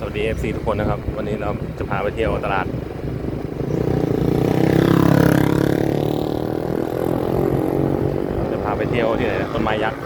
สวัสดี FC ทุกคนนะครับ วันนี้เราจะพาไปเที่ยวตลาดจะพาไปเที่ยวที่ไหนนะต้นไม้ยักษ์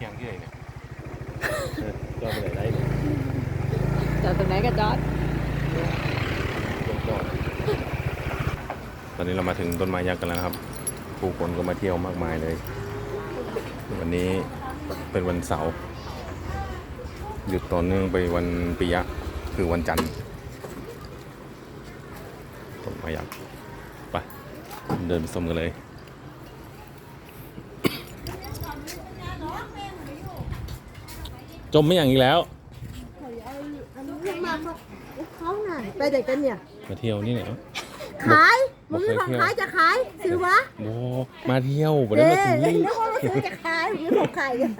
จ อดรถเคียงที่ไหนเนี่ยเออจอดไปไหนได้เนี่ยจอดตรงไหนกันจอดจอดจอดตอนนี้เรามาถึงต้นไม้ยักษ์กันแล้วนะครับ ผู้คนก็มาเที่ยวมากมายเลย วันนี้เป็นวันเสาร์หยุดต่อเนื่องไปวันปิยะคือวันจันทร์ต้นไม้ยักษ์ไปเดินไปชมกันเลย จมไม่อย่างอีกแล้วมาเขาหน่อยไปเด็กกันเนี่ย มาเที่ยวนี่ไหนขายบมึอกงเคมียของเที่ยวขายจะขายซื้อวะโบมาเที่ยวบ่ได้เด้มาซื้อนึกว่ามาซื้อจะขายมึงมีของขายกัน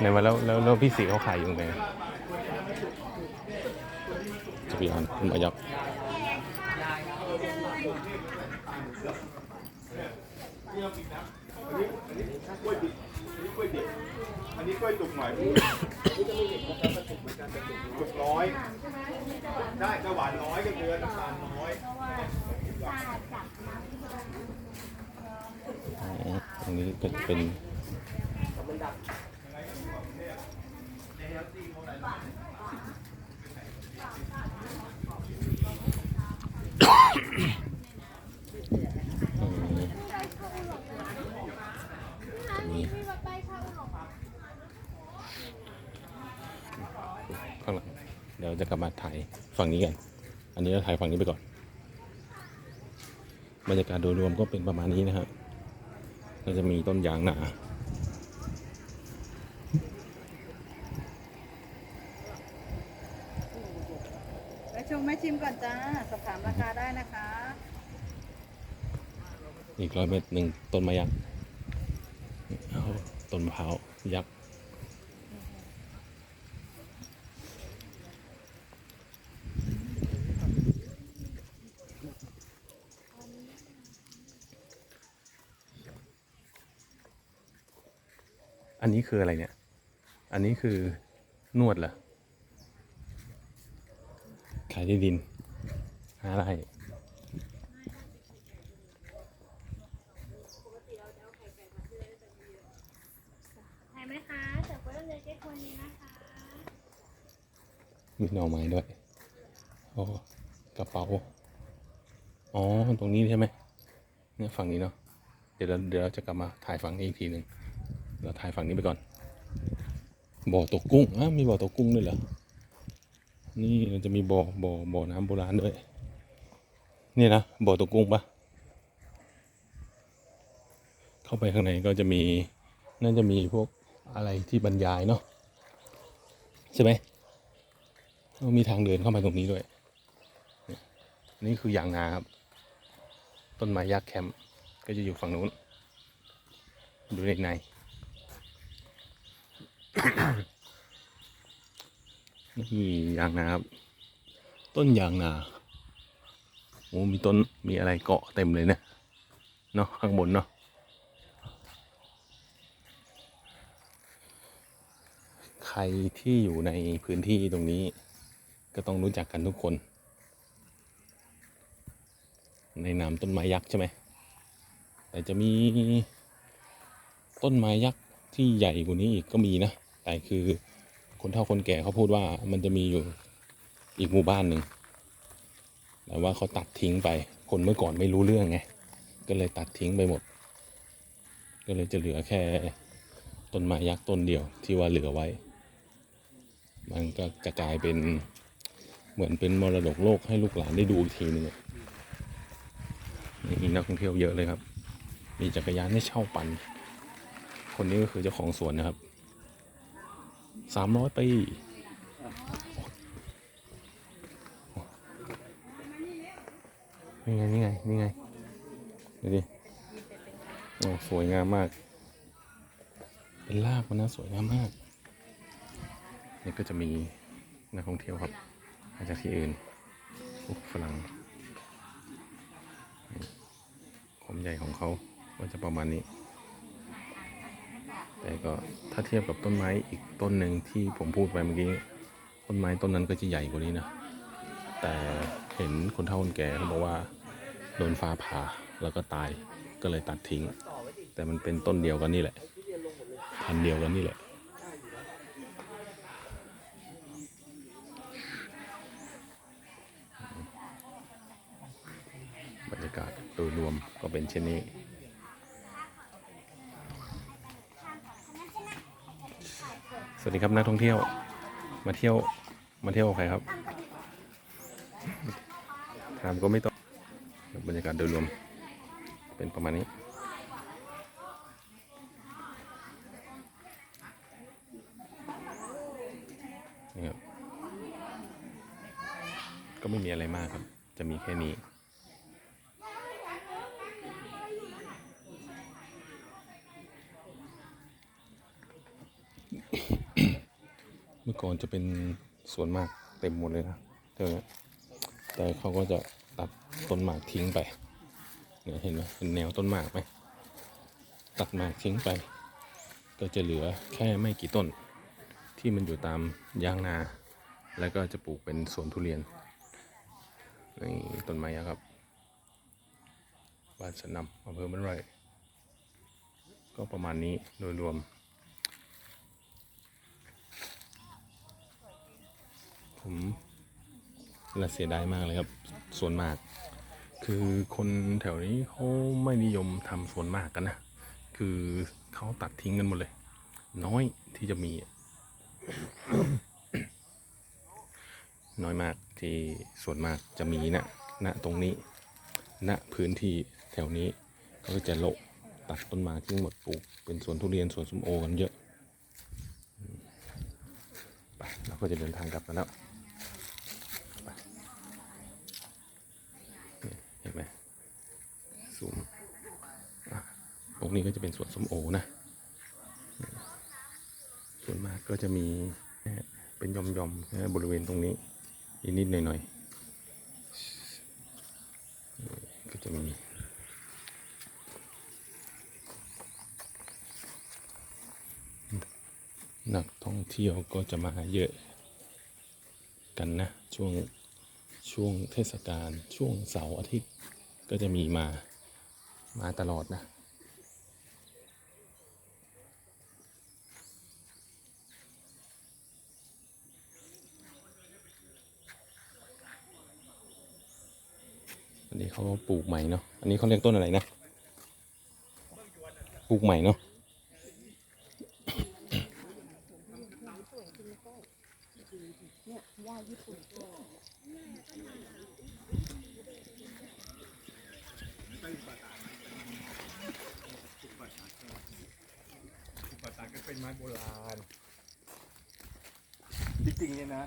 ไหนมาแล้วแล้วแล้วพี่สีเขาขายอยู่ตรงไหน จะไปอ่านคุณมายักษ์อันนี้กล้วยจุกหน่อยจุกน้อย ได้ก็หวานน้อยก็เกลือน้ำตาลน้อยอ๋อตรงนี้ก็จะเป็นอืมตรงนี้ข้างหลัง เดี๋ยวจะกลับมาถ่ายฝั่งนี้กัน อันนี้เราถ่ายฝั่งนี้ไปก่อน บรรยากาศโดยรวมก็เป็นประมาณนี้นะครับก็จะมีต้นยางหนาไปชมแม่ชิมก่อนจ้า สอบถามราคาได้นะคะ อีกร้อยเมตรหนึ่งต้นไม้ยักษ์เอาต้นมะพร้าวยักษ์ อันนี้คืออะไรเนี่ย อันนี้คือนวดเหรอ ขายที่ดินห้าไร่ถ่ายไหมคะจากเพื่อนเลยเจ๊คนนี้นะคะมีหน่อไม้ด้วย โอ้ กระเป๋า อ๋อ ตรงนี้ใช่ไหมเนี่ยฝั่งนี้เนาะ เดี๋ยวเราเดี๋ยวเราจะกลับมาถ่ายฝั่งนี้อีกทีหนึ่ง เราถ่ายฝั่งนี้ไปก่อน บ่อตกกุ้งอ้าวมีบ่อตกกุ้งด้วยเหรอ นี่มันจะมีบ่อ บ่อ บ่อน้ำโบราณด้วย นี่นะ บ่อตกกุ้งปะเข้าไปข้างในก็จะมี น่าจะมีพวกอะไรที่บรรยายเนาะใช่ไหมมีทางเดินเข้ามาตรงนี้ด้วย นี่คือยางนาครับ ต้นไม้ยักษ์แคมป์ก็จะอยู่ฝั่งนู้น ดูในใน นี่ยางนาครับ ต้นยางนาโอ้มีต้นมีอะไรเกาะเต็มเลยเนะเนาะข้างบนเนาะขรที่อยู่ในพื้นที่ตรงนี้ ก็ต้องรู้จักกันทุกคน ในนามต้นไม้ยักษ์ใช่ไหมแต่จะมีต้นไม้ยักษ์ที่ใหญ่กว่านี้อีกก็มีนะ แต่คือคนเฒ่าคนแก่เขาพูดว่ามันจะมีอยู่อีกหมู่บ้านหนึ่งแต่ว่าเขาตัดทิ้งไป คนเมื่อก่อนไม่รู้เรื่องไง ก็เลยตัดทิ้งไปหมด ก็เลยจะเหลือแค่ต้นไม้ยักษ์ต้นเดียวที่ว่าเหลือไว้ มันก็จะกลายเป็นเหมือนเป็นมรดกโลกให้ลูกหลานได้ดูอีกทีหนึงนี่มีนักท่องเที่ยวเยอะเลยครับ มีจักรยานให้เช่าปั่น คนนี้ก็คือเจ้าของสวนนะครับ สามร้อยปีนี่ไงนี่ไงนี่ไงดูดิโอ้สวยงามมาก เป็นรากมันนะสวยงามมาก นี่ก็จะมีนักท่องเที่ยวครับมาจากที่อื่นพวกฝรั่งนี่ความใหญ่ของเขาก็จะประมาณนี้ แต่ก็ถ้าเทียบกับต้นไม้อีกต้นหนึ่งที่ผมพูดไปเมื่อกี้ ต้นไม้ต้นนั้นก็จะใหญ่กว่านี้นะ แต่เห็นคนเฒ่าคนแก่เขาบอกว่าโดนฟ้าผ่าแล้วก็ตายก็เลยตัดทิ้ง แต่มันเป็นต้นเดียวกันนี่แหละ พันเดียวกันนี่แหละบรรยากาศโดยรวมก็เป็นเช่นนี้ สวัสดีครับนักท่องเที่ยว มาเที่ยวมาเที่ยวใครครับถามก็ไม่ต้องบรรยากาศโดยรวม เป็นประมาณนี้ นี่ครับ ก็ไม่มีอะไรมากครับ จะมีแค่นี้ เมื่อ ก่อนจะเป็นสวนหมากเต็มหมดเลยนะเจอแต่เขาก็จะตัดต้นหมากทิ้งไปเนี่ยเห็นไหมเป็นแนวต้นหมากไหมตัดหมากทิ้งไป ก็จะเหลือแค่ไม่กี่ต้น ที่มันอยู่ตามยางนา แล้วก็จะปลูกเป็นสวนทุเรียนนี่ต้นไม้ครับบ้านสนำอำเภอมันไรก็ประมาณนี้โดยรวม ผมละเสียดายมากเลยครับสวนมาก คือคนแถวนี้เขาไม่นิยมทำสวนมากกันนะ คือเขาตัดทิ้งกันหมดเลย น้อยที่จะมี น้อยมากที่ส่วนมากจะมีนะณตรงนี้ณพื้นที่แถวนี้เขาก็จะโละตัดต้นไม้ทิ้งหมดปลูกเป็นสวนทุเรียนสวนส้มโอกันเยอะไปเราก็จะเดินทางกลับกันแล้ว เห็นไหมสูงอะตรง นี้ก็จะเป็นสวนส้มโอนะ ส่วนมากก็จะมีเป็นยอมๆนะบริเวณตรงนี้นิดๆหน่อยๆก็จะมีนักท่องเที่ยวก็จะมาเยอะกันนะ ช่วงช่วงเทศกาลช่วงเสาร์อาทิตย์ก็จะมีมามาตลอดนะ อันนี้เขาปลูกใหม่เนาะ อันนี้เขาเรียกต้นอะไรนะ ปลูกใหม่เนาะอุปสรรคก็เป็นไม้โบราณ จริงๆเนี่ยนะ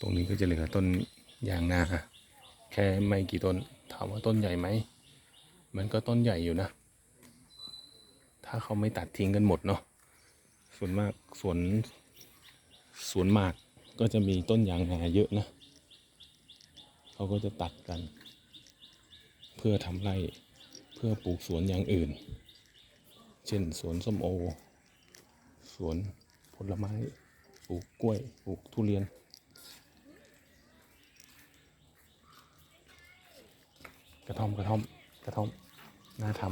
ตรงนี้ก็จะเหลือต้นยางนาแค่ไม่กี่ต้น ถามว่าต้นใหญ่ไหม มันก็ต้นใหญ่อยู่นะ ถ้าเขาไม่ตัดทิ้งกันหมดเนาะ ส่วนมากสวนสวนมากก็จะมีต้นยางนาเยอะนะ เขาก็จะตัดกัน เพื่อทำไร่เพื่อปลูกสวนอย่างอื่น เช่นสวนส้มโอ สวนผลไม้ ปลูกกล้วย ปลูกทุเรียน ระท่อมกระท่อมกระท่อมน่าท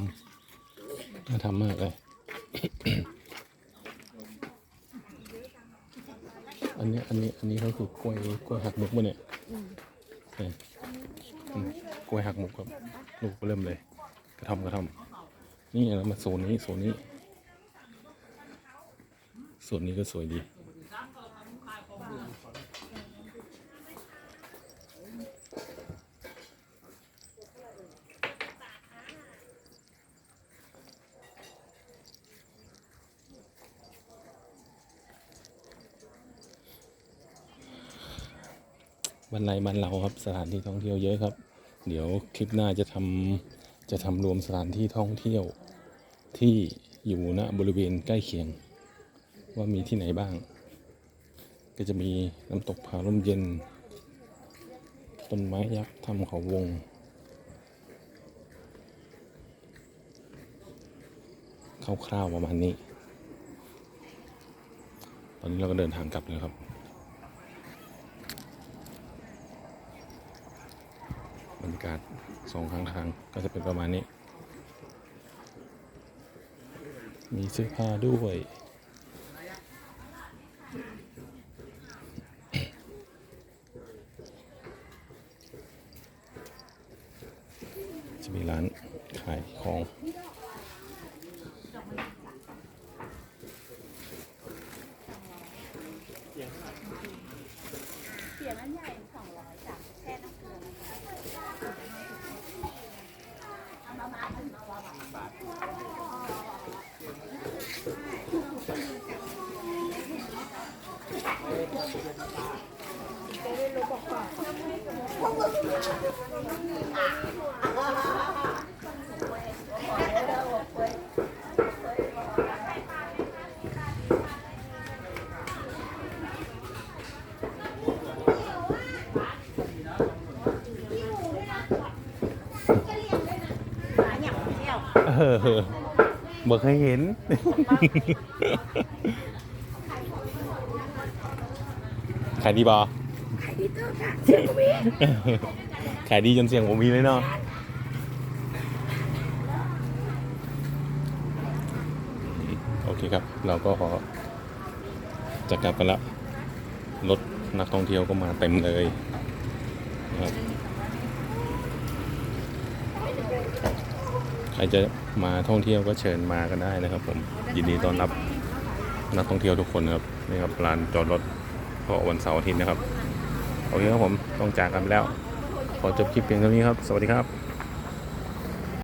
ำน่าทำมากเลย อันนี้อันนี้อันนี้ก็คือกล้วยกล้วยหักมุกมะเนี่ยเนี่ยอืมกล้วยหักมุกครับลูกเริ่มเลย กระท่อมกระท่อมนี่เรามาโซนนี้โซนนี้ส่วนนี้ก็สวยดี บ้านในบ้านเราครับ สถานที่ท่องเที่ยวเยอะครับ เดี๋ยวคลิปหน้าจะทำจะทำรวมสถานที่ท่องเที่ยวที่อยู่ณบริเวณใกล้เคียง ว่ามีที่ไหนบ้าง ก็จะมีน้ำตกผาลมเย็น ต้นไม้ยักษ์ทำเขาวง คร่าวๆประมาณนี้ ตอนนี้เราก็เดินทางกลับแล้วครับ บรรยากาศสองข้างทางก็จะเป็นประมาณนี้ มีเสื้อผ้าด้วยจะมีร้านขายของ เสียงอันใหญ่สองร้อยจ้ะแค่น้ำเกลือนะคะ เอ อบ่เคยเห็น ขายดีบอขายดีตัวค่ะเสียงมีขายดีจนเสียงผมมีเลยเนาะโอเคครับ เราก็ขอจะกลับกันละรถนักท่องเที่ยวก็มาเต็มเลยนะครับ ครจะมาท่องเที่ยวก็เชิญมากันได้นะครับ ผมยินดีต้อนรับนักท่องเที่ยวทุกคนนะครับนี่ครับลานจอดรถเพราะวันเสาร์อาทิตย์นะครับโอเคครับผมต้องจากกันไปแล้ว ขอจบคลิปเพียงเท่านี้ครับ สวัสดีครับ